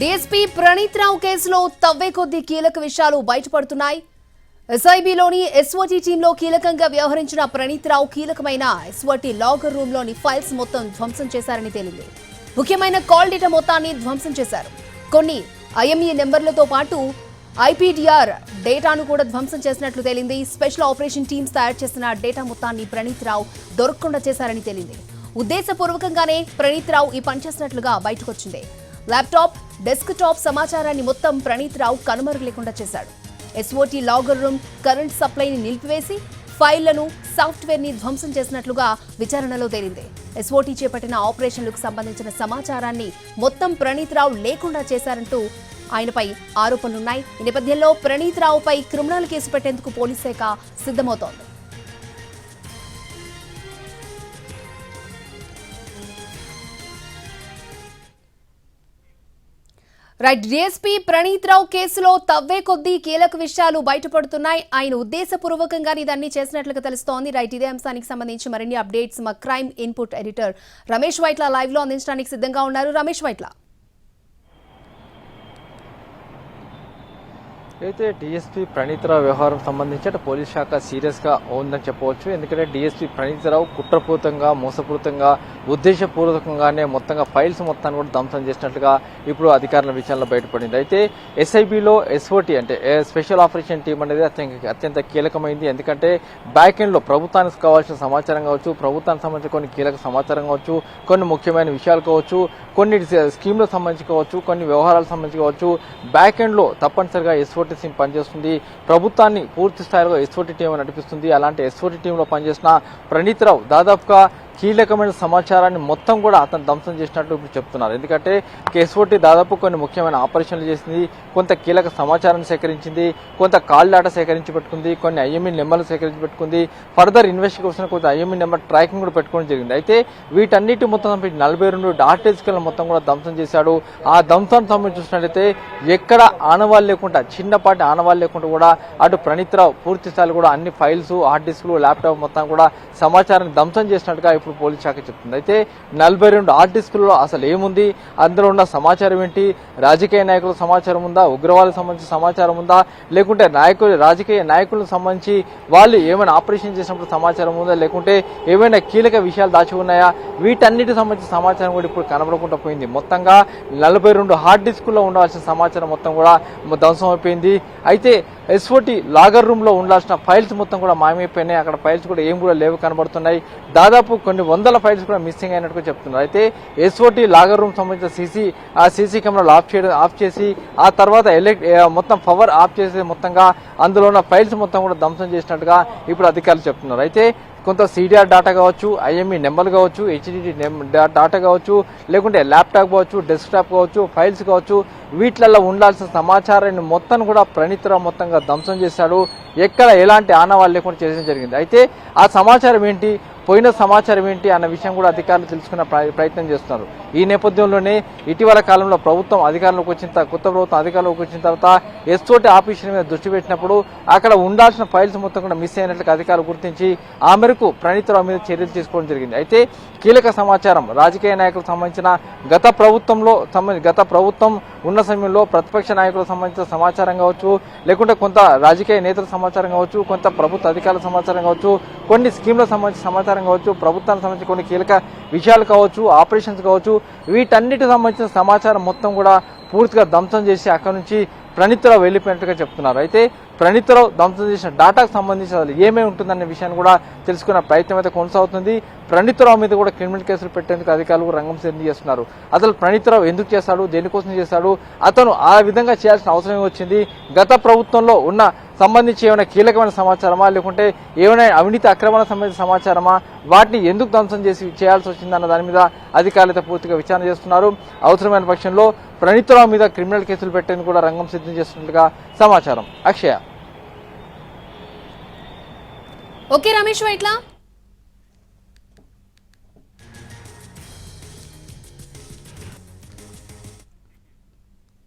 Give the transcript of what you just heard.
DSP Praneeth రావు కేసులో తవ్వే కొద్ది కీలక విషయాలు బయటపడుతున్నాయి. ఎస్ఐబిలోని ఎస్ఓటీ టీంలో కీలకంగా వ్యవహరించిన ప్రణీత్ రావు కీలకమైన ఎస్ఓటీ లాకర్ రూమ్లోని ఫైల్స్ మొత్తం ధ్వంసం చేశారని తేలింది. ముఖ్యమైన కాల్ డేటా మొత్తాన్ని ధ్వంసం చేశారు. కొన్ని ఐఎంఈ నెంబర్లతో పాటు ఐపీడీఆర్ డేటాను కూడా ధ్వంసం చేసినట్లు తేలింది. స్పెషల్ ఆపరేషన్ టీమ్స్ తయారు చేసిన డేటా మొత్తాన్ని ప్రణీత్ రావు దొరకకుండా చేశారని తేలింది. ఉద్దేశపూర్వకంగానే ప్రణీత్ రావు ఈ పని చేసినట్లుగా బయటకొచ్చింది ల్యాప్టాప్ డెస్క్ టాప్ సమాచారాన్ని మొత్తం ప్రణీత్ రావు కనుమరుగు లేకుండా చేశాడు. ఎస్ఓటీ లాగర్ రూమ్ కరెంట్ సప్లైని నిలిపివేసి ఫైళ్ళను సాఫ్ట్వేర్ని ధ్వంసం చేసినట్లుగా విచారణలో తేలింది. ఎస్ఓటీ చేపట్టిన ఆపరేషన్లకు సంబంధించిన సమాచారాన్ని మొత్తం ప్రణీత్ రావు లేకుండా చేశారంటూ ఆయనపై ఆరోపణలున్నాయి. ఈ నేపథ్యంలో ప్రణీత్ రావుపై క్రిమినల్ కేసు పెట్టేందుకు పోలీస్ శాఖ సిద్ధమవుతోంది. రైట్ డిఎస్పీ ప్రణీత్ రావు కేసులో తవ్వే కొద్దీ కీలక విషయాలు బయటపడుతున్నాయి. ఆయన ఉద్దేశపూర్వకంగానే ఇదన్నీ చేసినట్లుగా తెలుస్తోంది. రైట్ ఇదే అంశానికి సంబంధించి మరిన్ని అప్డేట్స్. మా crime input editor Ramesh Vaitla లైవ్లో అందించడానికి సిద్ధంగా ఉన్నారు. రమేష్ వైట్ల. అయితే డిఎస్పీ ప్రణీతరావు వ్యవహారం సంబంధించి అటు పోలీస్ శాఖ సీరియస్గా ఉందని చెప్పవచ్చు. ఎందుకంటే డిఎస్పీ ప్రణీతరావు కుట్రపూరితంగా మోసపూరితంగా ఉద్దేశపూర్వకంగానే మొత్తంగా ఫైల్స్ మొత్తాన్ని కూడా ధ్వంసం చేసినట్లుగా ఇప్పుడు అధికారుల విషయంలో బయటపడింది. అయితే ఎస్ఐబిలో ఎస్ఓటి అంటే స్పెషల్ ఆపరేషన్ టీం అనేది అత్యంత అత్యంత కీలకమైంది. ఎందుకంటే బ్యాక్ ఎండ్లో ప్రభుత్వానికి కావాల్సిన సమాచారం కావచ్చు ప్రభుత్వానికి సంబంధించిన కొన్ని కీలక సమాచారం కావచ్చు కొన్ని ముఖ్యమైన విషయాలు కావచ్చు కొన్ని స్కీమ్లకు సంబంధించి కావచ్చు కొన్ని వ్యవహారాలకు సంబంధించి కావచ్చు బ్యాక్ ఎండ్లో తప్పనిసరిగా ఎస్ఓటి టీం పనిచేస్తుంది. ప్రభుత్వాన్ని పూర్తి స్థాయిలో ఎస్ఓటి టీం నడిపిస్తుంది. అలాంటి ఎస్ఓటి టీంలో పనిచేసిన ప్రణీత్ రావు దాదాపుగా కీలకమైన సమాచారాన్ని మొత్తం కూడా అతను ధ్వంసం చేసినట్టు ఇప్పుడు చెప్తున్నారు. ఎందుకంటే ఎస్ఓటి దాదాపు కొన్ని ముఖ్యమైన ఆపరేషన్లు చేసింది కొంత కీలక సమాచారాన్ని సేకరించింది కొంత కాల్ డేటా సేకరించి పెట్టుకుంది కొన్ని ఐఎంఈ నెంబర్లు సేకరించి పెట్టుకుంది ఫర్దర్ ఇన్వెస్టిగేషన్ కొంత ఐఎంఈ నెంబర్ ట్రాకింగ్ కూడా పెట్టుకోవడం జరిగింది. అయితే వీటన్నిటి మొత్తం నలభై రెండు డాటా మొత్తం కూడా ధ్వంసం చేశాడు. ఆ ధ్వంసాన్ని సంబంధించి చూసినట్లయితే ఎక్కడ ఆనవాళ్ళు లేకుండా చిన్నపాటి ఆనవాళ్ళు లేకుండా కూడా అటు ప్రణీత్రావు పూర్తి స్థాయిలో కూడా అన్ని ఫైల్స్ హార్డ్ డిస్క్లు ల్యాప్టాప్ మొత్తం కూడా సమాచారాన్ని ధ్వంసం చేసినట్టుగా ఇప్పుడు పోలీస్ శాఖ చెప్తుంది. అయితే నలభై రెండు హార్డ్ డిస్కులలో అసలు ఏముంది? అందులో ఉన్న సమాచారం ఏంటి? రాజకీయ నాయకుల సమాచారం ఉందా? ఉగ్రవాదులకు సంబంధించిన సమాచారం ఉందా? లేకుంటే నాయకులు రాజకీయ నాయకులకు సంబంధించి వాళ్ళు ఏమైనా ఆపరేషన్ చేసినప్పుడు సమాచారం ఉందా? లేకుంటే ఏమైనా కీలక విషయాలు దాచి ఉన్నాయా? వీటన్నిటికి సంబంధించిన సమాచారం కూడా ఇప్పుడు కనబడకుండా పోయింది. మొత్తంగా నలభై రెండు హార్డ్ డిస్కుల్లో ఉండవలసిన సమాచారం మొత్తం కూడా ధ్వంసం అయిపోయింది. అయితే ఎస్ఓటి లాగర్ రూమ్లో ఉండాల్సిన ఫైల్స్ మొత్తం కూడా మాయమైపోయినాయి. అక్కడ ఫైల్స్ కూడా ఏం కూడా లేవు కనబడుతున్నాయి. దాదాపు కొన్ని వందల ఫైల్స్ కూడా మిస్సింగ్ అయినట్టుగా చెప్తున్నారు. అయితే ఎస్ఓటి లాగర్ రూమ్ సంబంధించిన సీసీ ఆ సీసీ కెమెరాలు ఆఫ్ చేయడం ఆఫ్ చేసి ఆ తర్వాత ఎలక్ట్ మొత్తం పవర్ ఆఫ్ చేసి మొత్తంగా అందులో ఉన్న ఫైల్స్ మొత్తం కూడా ధ్వంసం చేసినట్టుగా ఇప్పుడు అధికారులు చెప్తున్నారు. అయితే కొంత సీడీఆర్ డాటా కావచ్చు ఐఎంఈ నెంబర్ కావచ్చు హెచ్డిడి డాటా కావచ్చు లేకుంటే ల్యాప్టాప్ కావచ్చు డెస్క్టాప్ కావచ్చు ఫైల్స్ కావచ్చు వీటిలలో ఉండాల్సిన సమాచారాన్ని మొత్తం కూడా ప్రణీతరావు మొత్తంగా ధ్వంసం చేశాడు. ఎక్కడ ఎలాంటి ఆనవాళ్ళు లేకుండా చేయడం జరిగింది. అయితే ఆ సమాచారం ఏంటి? పోయిన సమాచారం ఏంటి అన్న విషయం కూడా అధికారులు తెలుసుకున్న ప్ర- ప్రయత్నం చేస్తున్నారు. ఈ నేపథ్యంలోనే ఇటీవల కాలంలో ప్రభుత్వం అధికారంలోకి వచ్చిన తర్వాత కొత్త ప్రభుత్వం అధికారంలోకి వచ్చిన తర్వాత ఎస్ఓటి ఆఫీసుల మీద దృష్టి పెట్టినప్పుడు అక్కడ ఉండాల్సిన ఫైల్స్ మొత్తం కూడా మిస్ అయినట్లు అధికారులు గుర్తించి ఆ మేరకు ప్రణీతరావు మీద చర్యలు తీసుకోవడం జరిగింది. అయితే కీలక సమాచారం రాజకీయ నాయకులకు సంబంధించిన గత ప్రభుత్వంలో సంబంధించి గత ప్రభుత్వం ఉన్న సమయంలో ప్రతిపక్ష నాయకులకు సంబంధించిన సమాచారం కావచ్చు లేకుంటే కొంత రాజకీయ నేతల సమాచారం కావచ్చు కొంత ప్రభుత్వ అధికారుల సమాచారం కావచ్చు కొన్ని స్కీమ్లకు సంబంధించిన సమాచారం కావచ్చు ప్రభుత్వానికి సంబంధించిన కొన్ని కీలక విషయాలు కావచ్చు ఆపరేషన్స్ కావచ్చు వీటన్నిటికి సంబంధించిన సమాచారం మొత్తం కూడా పూర్తిగా ధ్వంసం చేసి అక్కడి నుంచి ప్రణితుల వెళ్ళిపోయినట్టుగా చెప్తున్నారు. అయితే ప్రణీతరావు ధ్వంసం చేసిన డాటాకు సంబంధించి అసలు ఏమేమి ఉంటుందనే విషయాన్ని కూడా తెలుసుకునే ప్రయత్నం అయితే కొనసాగుతుంది. ప్రణీతరావు మీద కూడా క్రిమినల్ కేసులు పెట్టేందుకు అధికారులు రంగం సిద్ధం చేస్తున్నారు. అసలు ప్రణీతరావు ఎందుకు చేశాడు? దేనికోసం చేశాడు? అతను ఆ విధంగా చేయాల్సిన అవసరం వచ్చింది గత ప్రభుత్వంలో ఉన్న సంబంధించి ఏమైనా కీలకమైన సమాచారమా? లేకుంటే ఏమైనా అవినీతి అక్రమాలకు సంబంధించిన సమాచారమా? వాటిని ఎందుకు ధ్వంసం చేసి చేయాల్సి వచ్చిందన్న దాని మీద అధికారులు పూర్తిగా విచారణ చేస్తున్నారు. అవసరమైన పక్షంలో ప్రణీతరావు మీద క్రిమినల్ కేసులు పెట్టేందుకు కూడా రంగం సిద్ధం చేస్తున్నట్లుగా సమాచారం. అక్షయ. ఓకే రమేష్ వైట్ల